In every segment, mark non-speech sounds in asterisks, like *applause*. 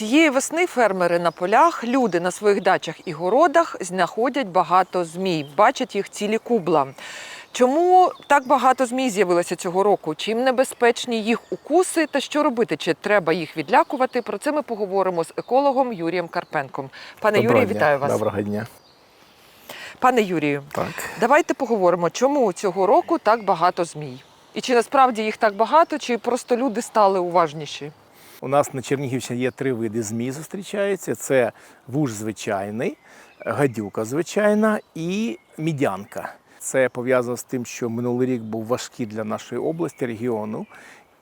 Цієї весни фермери на полях, люди на своїх дачах і городах знаходять багато змій, бачать їх цілі кубла. Чому так багато змій з'явилося цього року? Чим небезпечні їх укуси та що робити? Чи треба їх відлякувати? Про це ми поговоримо з екологом Юрієм Карпенком. Пане Доброго Юрію, дня. вітаю вас. Доброго дня. Пане Юрію, Так. давайте поговоримо, чому цього року так багато змій. І чи насправді їх так багато, чи просто люди стали уважніші? У нас на Чернігівщині є три види змій зустрічаються: це вуж звичайний, гадюка звичайна і мідянка. Це пов'язано з тим, що минулий рік був важкий для нашої області, регіону,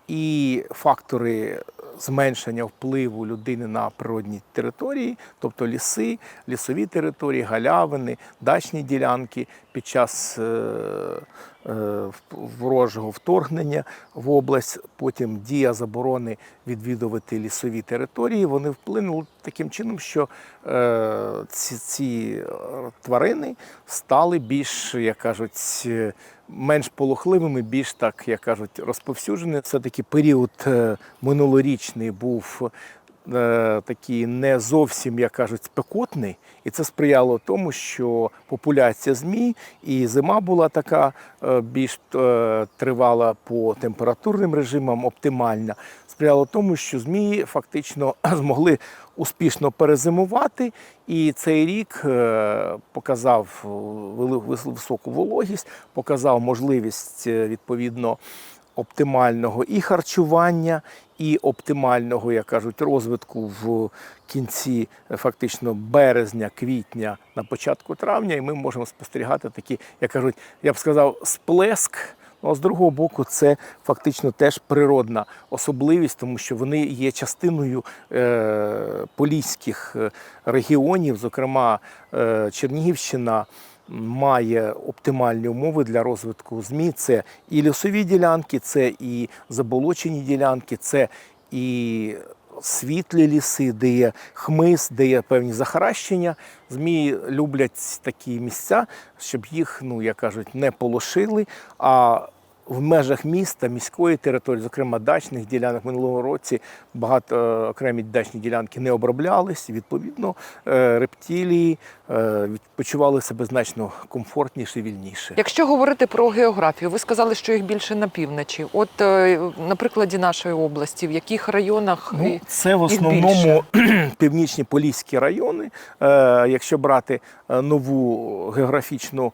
і фактори зменшення впливу людини на природні території, тобто ліси, лісові території, галявини, дачні ділянки під час е, е, ворожого вторгнення в область, потім дія заборони відвідувати лісові території, вони вплинули таким чином, що е, ці, ці тварини стали більш, як кажуть, менш полохливими, більш так, як кажуть, розповсюджені. Все-таки період е, минулорічний був такий не зовсім, як кажуть, спекотний, і це сприяло тому, що популяція змій і зима була така е, більш е, тривала по температурним режимам, оптимальна. Сприяло тому, що змії фактично *clears throat* змогли успішно перезимувати, і цей рік е, показав е, високу вологість, показав можливість е, відповідно оптимального і харчування, і оптимального, як кажуть, розвитку в кінці е, фактично березня, квітня, на початку травня, і ми можемо спостерігати такі, як кажуть, я б сказав, сплеск. Ну, а з другого боку, це фактично теж природна особливість, тому що вони є частиною е, поліських е, регіонів, зокрема е, Чернігівщина має оптимальні умови для розвитку ЗМІ. Це і лісові ділянки, це і заболочені ділянки, це і світлі ліси, де є хмиз, де є певні захаращення. Змії люблять такі місця, щоб їх, ну як кажуть, не полошили. А в межах міста, міської території, зокрема дачних ділянок, минулого році багато е, окремі дачні ділянки не оброблялись. Відповідно, е, рептилії е, відпочивали себе значно комфортніше, вільніше. Якщо говорити про географію, ви сказали, що їх більше на півночі. От на прикладі нашої області, в яких районах Ну, це в основному *clears throat* північні поліські райони. Якщо брати нову географічну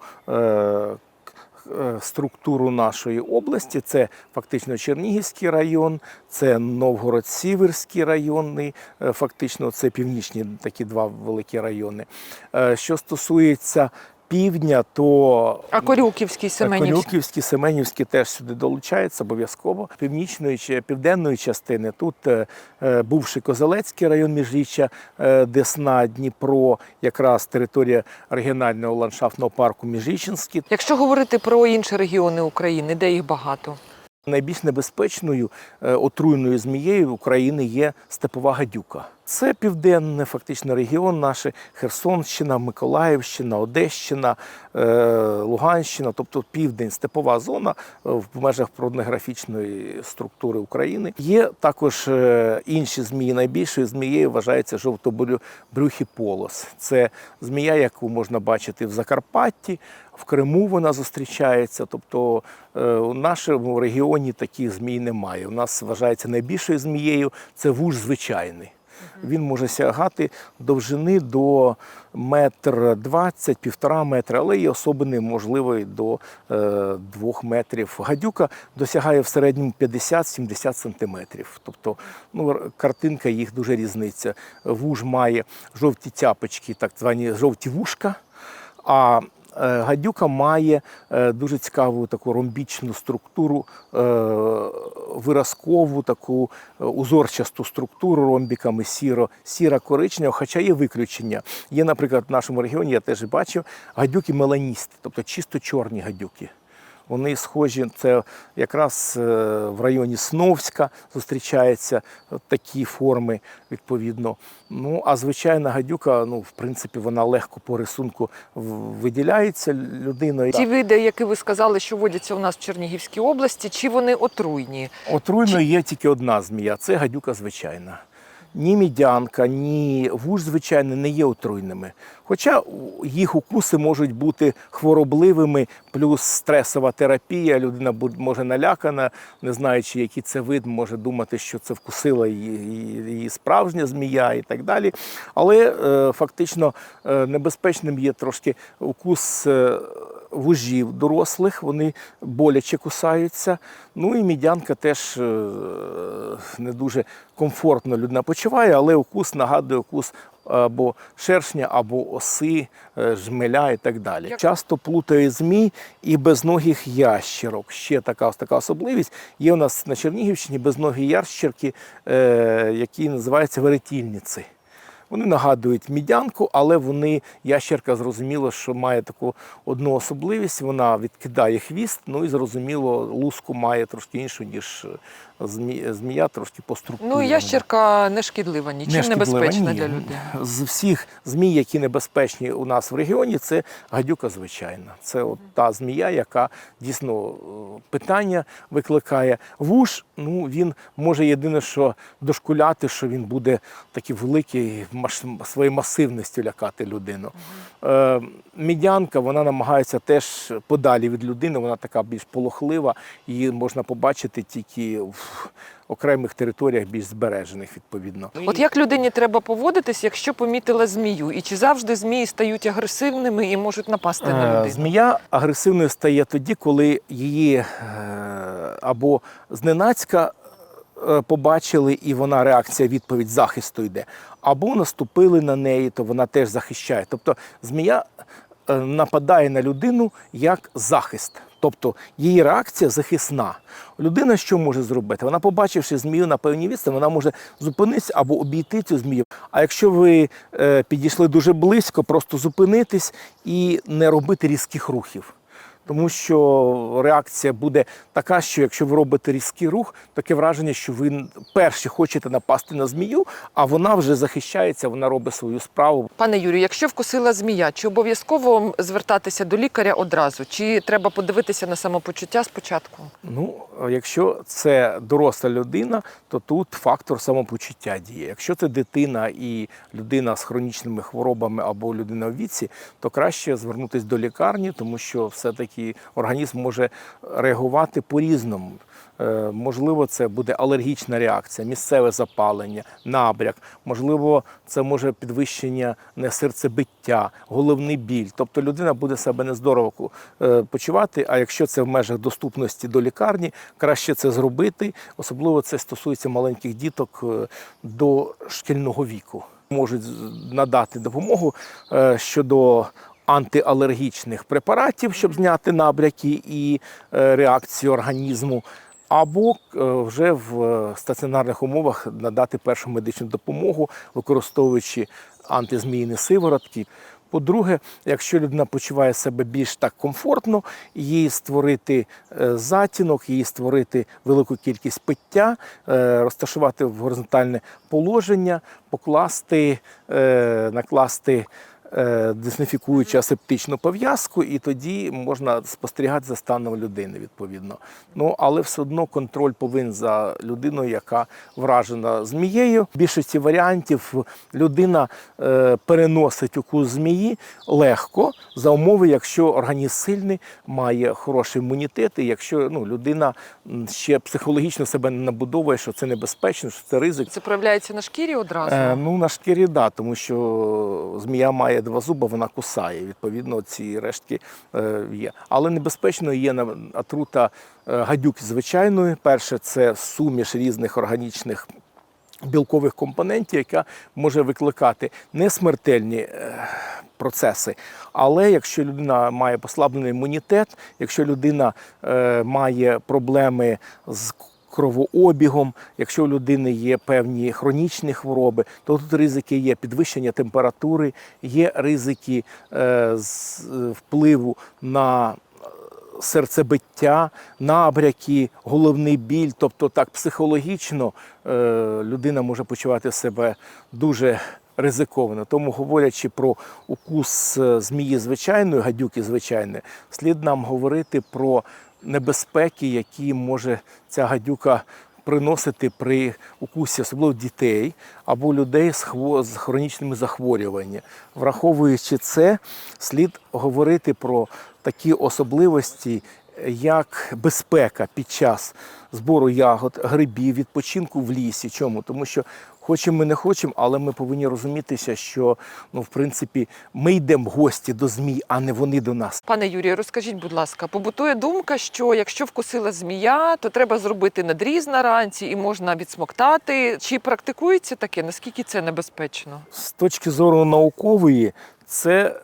структуру нашої області, це фактично Чернігівський район, це Новгород-Сіверський районний, е, фактично це північні такі два великі райони. Е, що стосується півдня, то а Корюківський, Семенівський. Конюківські, Семенівські теж сюди долучаються обов'язково. Північної чи південної частини тут е, е, бувший Козелецький район міжріччя, е, Десна, Дніпро, якраз територія регіонального ландшафтного парку Міжріченський. Якщо говорити про інші регіони України, де їх багато, Найбільш небезпечною е, отруйною змією України є степова гадюка. Це південний фактично регіон наш Херсонщина, Миколаївщина, Одещина, е, Луганщина, тобто південь, степова зона е, в межах природно-графічної структури України. Є також інші змії. Найбільшою змією вважається жовтобрюхий полос. Це змія, яку можна бачити в Закарпатті, в Криму вона зустрічається. Тобто е, у нашому регіоні таких змій немає. У нас вважається найбільшою змією це вуж звичайний. Він може сягати довжини до метр двадцять, півтора метра, але є особини можливої до е, двох метрів. Гадюка досягає в середньому 50-70 сантиметрів. Тобто ну, картинка їх дуже різниця. Вуж має жовті цяпочки, так звані жовті вушка. А гадюка має е, дуже цікаву таку ромбічну структуру, е, виразкову таку е, узорчасту структуру ромбіками сіро, сіра коричнева, хоча є виключення. Є, наприклад, в нашому регіоні, я теж бачив, гадюки меланісти, тобто чисто чорні гадюки. Вони схожі, це якраз е, в районі Сновська зустрічаються такі форми, відповідно. Ну, а звичайна гадюка, ну, в принципі, вона легко по рисунку виділяється людиною. ті види, які ви сказали, що водяться у нас в Чернігівській області, чи вони отруйні? Отруйною є тільки одна змія це гадюка звичайна. Ні мідянка, ні вуж, звичайно, не є отруйними. Хоча їх укуси можуть бути хворобливими, плюс стресова терапія. Людина може налякана, не знаючи, який це вид, може думати, що це вкусила її, справжня змія і так далі. Але е, фактично е, небезпечним є трошки укус. Вужів дорослих, вони боляче кусаються. Ну і мідянка теж е, не дуже комфортно людина почуває, але укус нагадує укус або шершня, або оси, е, жмеля і так далі. Як- Часто плутають змій і безногих ящерок. Ще така, ось така особливість. Є у нас на Чернігівщині безногі ящерки, е, які називаються веретільниці. Вони нагадують мідянку, але вони ящерка зрозуміло, що має таку одну особливість. Вона відкидає хвіст. Ну і зрозуміло, луску має трошки іншу, ніж змі- змія, трошки по структурі. Ну, ящерка не шкідлива, нічим Не шкідлива, небезпечна ні. для людини. З всіх змій, які небезпечні у нас в регіоні, це гадюка звичайна. Це от та змія, яка дійсно е, питання викликає. Вуш, ну він може єдине, що дошкуляти, що він буде такий великий своєю масивністю лякати людину. Е, мідянка, вона намагається теж подалі від людини, вона така більш полохлива, її можна побачити тільки в окремих територіях більш збережених, відповідно. От як людині треба поводитись, якщо помітила змію? І чи завжди змії стають агресивними і можуть напасти на Е, людину? Змія агресивною стає тоді, коли її е, або зненацька побачили, і вона реакція відповідь захисту йде, або наступили на неї, то вона теж захищає. Тобто змія е, нападає на людину як захист. Тобто її реакція захисна. Людина що може зробити? Вона, побачивши змію на певній відстані, вона може зупинитися або обійти цю змію. А якщо ви е, підійшли дуже близько, просто зупинитись і не робити різких рухів. Тому що реакція буде така, що якщо ви робите різкий рух, таке враження, що ви перші хочете напасти на змію, а вона вже захищається, вона робить свою справу. Пане Юрію, якщо вкусила змія, чи обов'язково звертатися до лікаря одразу? Чи треба подивитися на самопочуття спочатку? Ну, якщо це доросла людина, то тут фактор самопочуття діє. Якщо це дитина і людина з хронічними хворобами або людина в віці, то краще звернутися до лікарні, тому що все-таки організм може реагувати по-різному. Е, Можливо, це буде алергічна реакція, місцеве запалення, набряк. Можливо, це може підвищення не серцебиття, головний біль. Тобто людина буде себе нездорово е, почувати. А якщо це в межах доступності до лікарні, краще це зробити. Особливо це стосується маленьких діток е, до шкільного віку. Можуть надати допомогу е, щодо антиалергічних препаратів, щоб зняти набряки і е, реакцію організму. Або е, вже в е, стаціонарних умовах надати першу медичну допомогу, використовуючи антизмійні сиворотки. По-друге, якщо людина почуває себе більш так комфортно, їй створити затінок, їй створити велику кількість пиття, розташувати в горизонтальне положення, покласти, накласти дезінфікуючу асептичну пов'язку, і тоді можна спостерігати за станом людини відповідно. Ну але все одно контроль повинен за людиною, яка вражена змією. В більшості варіантів людина е, переносить укус змії легко за умови, якщо організм сильний, має хороший імунітет, і якщо ну, людина ще психологічно себе не набудовує, що це небезпечно, що це ризик. Це проявляється на шкірі одразу? Е, ну, на шкірі, да, тому що змія має два зуби, вона кусає. Відповідно, ці рештки е, є. Але небезпечною є отрута е, гадюки звичайної. Перше, це суміш різних органічних. Білкових компонентів, яка може викликати не смертельні е, процеси, але якщо людина має послаблений імунітет, якщо людина має проблеми з кровообігом, якщо у людини є певні хронічні хвороби, то тут ризики є підвищення температури, є ризики е, з е, впливу на серцебиття, набряки, головний біль. Тобто так психологічно е, людина може почувати себе дуже ризиковано. Тому, говорячи про укус е, змії звичайної, гадюки звичайної, слід нам говорити про небезпеки, які може ця гадюка приносити при укусі, особливо дітей або людей з, хронічними захворюваннями. Враховуючи це, слід говорити про такі особливості, як безпека під час збору ягод, грибів, відпочинку в лісі. Чому? Тому що хочемо ми не хочемо, але ми повинні розумітися, що ну, в принципі, ми йдемо в гості до змій, а не вони до нас. Пане Юрію, розкажіть, будь ласка, побутує думка, що якщо вкусила змія, то треба зробити надріз на ранці і можна відсмоктати. Чи практикується таке? Наскільки це небезпечно? З точки зору наукової, це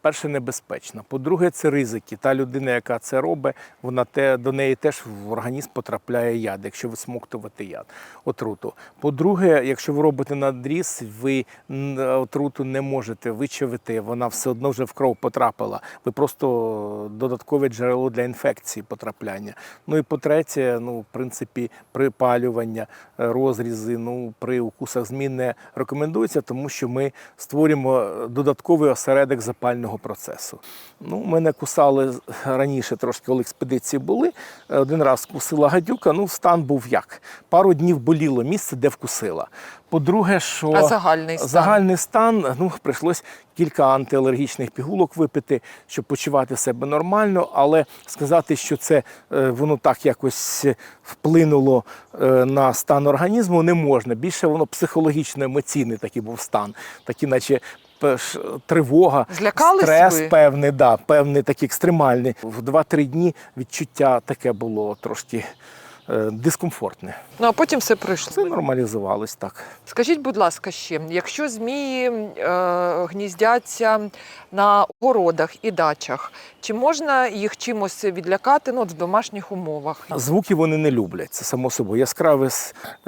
перше небезпечно. По-друге, це ризики. Та людина, яка це робить, вона те до неї теж в організм потрапляє яд, якщо висмоктувати яд, отруту. По-друге, якщо ви робите надріз, ви отруту не можете вичавити, вона все одно вже в кров потрапила. Ви просто додаткове джерело для інфекції потрапляння. Ну і по-третє, ну, в принципі, припалювання, е, розрізи, ну, при укусах змін не рекомендується, тому що ми створюємо е, додатковий осередок запального процесу. Ну, мене кусали раніше трошки, коли експедиції були. Е, Один раз кусила гадюка, ну, стан був як. Пару днів боліло місце, де вкусила. По-друге, що А загальний стан? загальний стан, ну, прийшлось кілька антиалергічних пігулок випити, щоб почувати себе нормально, але сказати, що це е, воно так якось вплинуло е, на стан організму, не можна. Більше воно психологічно емоційний такий був стан, такі, наче. Тривога, Злякались стрес ви? певний, да, певний такий екстремальний. В 2-3 дні відчуття таке було трошки дискомфортне. Ну а потім все пройшло. Це нормалізувалось так. Скажіть, будь ласка, ще, якщо змії е, гніздяться на городах і дачах, чи можна їх чимось відлякати ну, от в домашніх умовах? Звуки вони не люблять, це само собою. Яскраве е,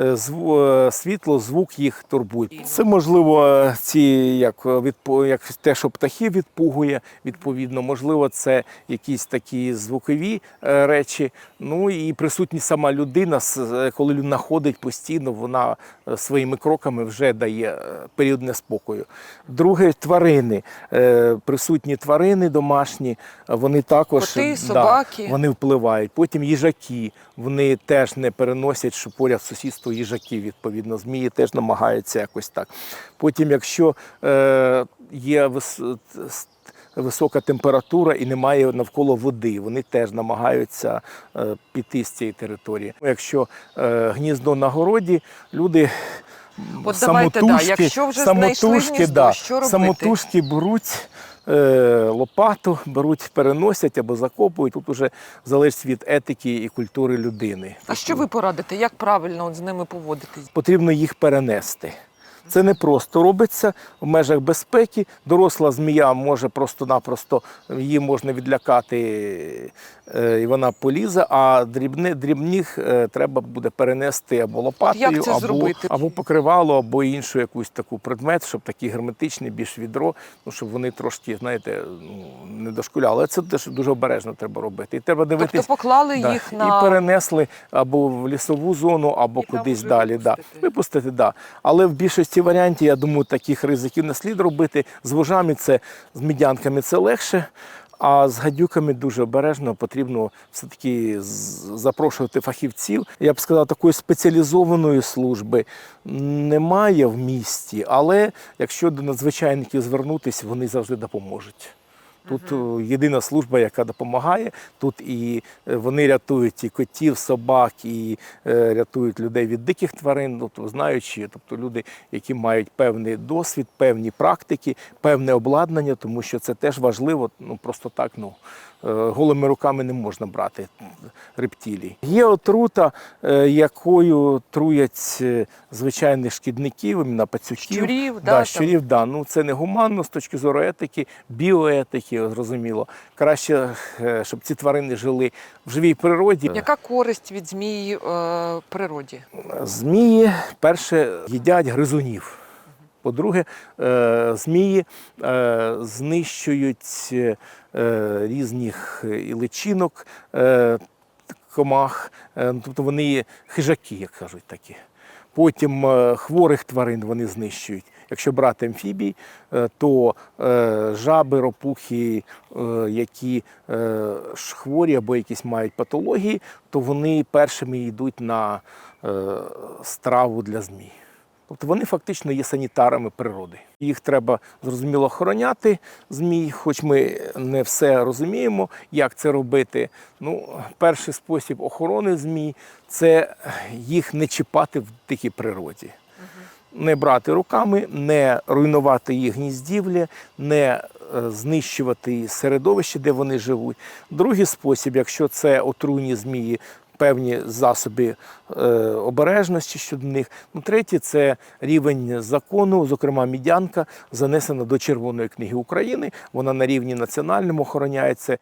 зв- е, світло, звук їх турбує. Це можливо е, ці як е, відпо- як те, що птахів відпугує, відповідно, можливо, це якісь такі звукові е, речі. Ну і присутність сама людина, е, коли людина ходить постійно, вона е, своїми кроками вже дає е, період неспокою. Друге, тварини. Присутні тварини домашні, вони також Коти, да, вони впливають. Потім їжаки, вони теж не переносять, що поряд сусідство їжаків, відповідно, змії теж намагаються якось так. Потім, якщо е, є висока температура і немає навколо води, вони теж намагаються е, піти з цієї території. Якщо е, гніздо на городі, люди. От давайте, да, якщо вже знайшли гніздо, да, що робити? самотужки беруть е, лопату, беруть, переносять або закопують. Тут уже залежить від етики і культури людини. А що ви порадите? Як правильно з ними поводитись? Потрібно їх перенести. Це не просто робиться в межах безпеки. Доросла змія може просто-напросто її можна відлякати, е, і вона полізе, а дрібни, дрібних е, треба буде перенести або лопатою, або, або покривало, або іншу якусь таку предмет, щоб такий герметичний, більш відро, ну щоб вони трошки, знаєте, ну, не дошкуляли. Але це теж дуже обережно треба робити. І треба дивитись. Тобто поклали Да, їх на І перенесли або в лісову зону, або І кудись далі. Да. випустити. Випустити, да. Але в більшості варіантів, я думаю, таких ризиків не слід робити. З вужами це з медянками це легше. А з гадюками дуже обережно потрібно все-таки запрошувати фахівців. Я б сказав, такої спеціалізованої служби немає в місті, але якщо до надзвичайників звернутися, вони завжди допоможуть. Тут е, єдина служба, яка допомагає. Тут і е, вони рятують і котів, собак, і е, рятують людей від диких тварин, тобто знаючи, тобто люди, які мають певний досвід, певні практики, певне обладнання, тому що це теж важливо. Ну просто так, ну голими руками не можна брати рептилій. Є отрута, якою труять звичайних шкідників, на пацюків. Щурів, да, да, щурів, да. Ну це не гуманно з точки зору етики, біоетики, зрозуміло. Краще, е, щоб ці тварини жили в живій природі. яка користь від змій е, в природі? Змії перше їдять гризунів. По-друге, е, змії е, знищують е, різних і личинок, е, комах, е, ну, тобто вони хижаки, як кажуть такі. Потім е, хворих тварин вони знищують. Якщо брати амфібій, е, то е, жаби, ропухи, які хворі або якісь мають патології, то вони першими йдуть на страву для змій. Тобто вони фактично є санітарами природи. Їх треба зрозуміло охороняти змій, хоч ми не все розуміємо, як це робити. Ну, перший спосіб охорони змій це їх не чіпати в дикій природі. Не брати руками, не руйнувати їх гніздівлі, не е, знищувати середовище, де вони живуть. Другий спосіб, якщо це отруйні змії, певні засоби е, обережності щодо них. Ну, третє це рівень закону, зокрема мідянка, занесена до Червоної книги України. Вона на рівні національному охороняється.